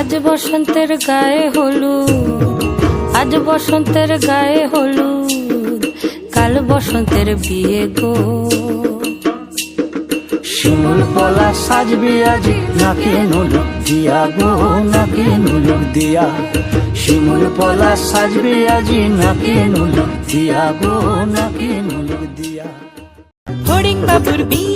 বসন্তের গায়ে হলুদ আজ বসন্তের গায়ে হলুদ কাল বসন্তের বিয়ে গো। শিমুল পলা সাজবে আজি নাকে নুলুক দিয়া গো নাকে নুলুক দিয়া। শিমুল পলা সাজবে আজি নাকে নুলুক দিয়া গো নাকে নুলুক দিয়া। ফড়িং বাবুর বিয়ে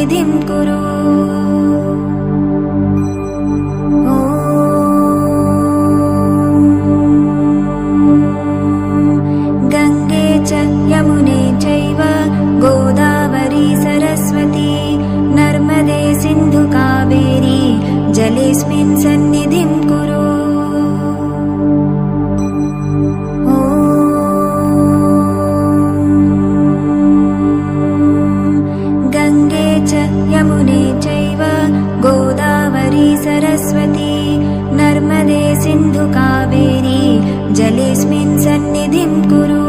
जलेऽस्मिन् सन्निधिं कुरु ॐ गङ्गे च यमुने चैव गोदावरी सरस्वती नर्मदे सिन्धु कावेरी जलेऽस्मिन् सन्निधिं च यमुने चैव गोदावरी सरस्वती नर्मदे सिन्धु कावेरी जलेऽस्मिन् सन्निधिं कुरु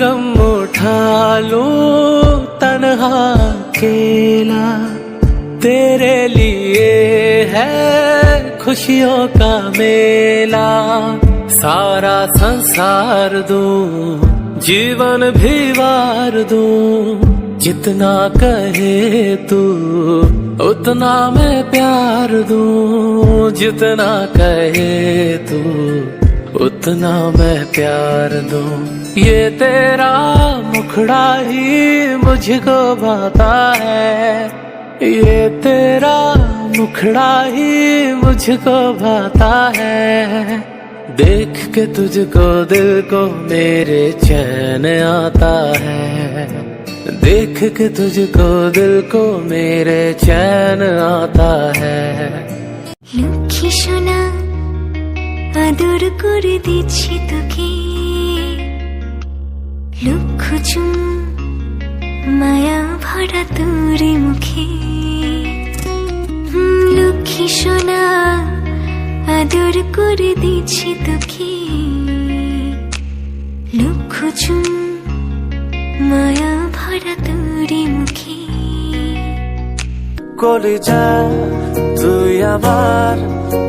गम उठा लो तन्हा अकेला तेरे लिए है खुशियों का मेला। सारा संसार दूँ, जीवन भी वार दूँ। जितना कहे तू, उतना मैं प्यार दूँ। जितना कहे तू, उतना मैं प्यार दूँ। ये तेरा मुखड़ा ही मुझको भाता है ये तेरा मुखड़ा ही मुझको भाता है देख के तुझको दिल को मेरे चैन आता है देख के तुझको दिल को मेरे चैन आता है লক্ষ্মী সোনা আদর করে দিচ্ছি তোকে লক্ষ মায়া ভরা তোর মুখে। লক্ষ্মী সোনা, আদর করে দিচ্ছি তোকে। লক্ষ মায়া ভরা তোর মুখে। কলিজা, তুই আমার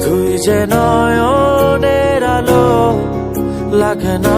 তুই যে নয়নের আলো, লাগে না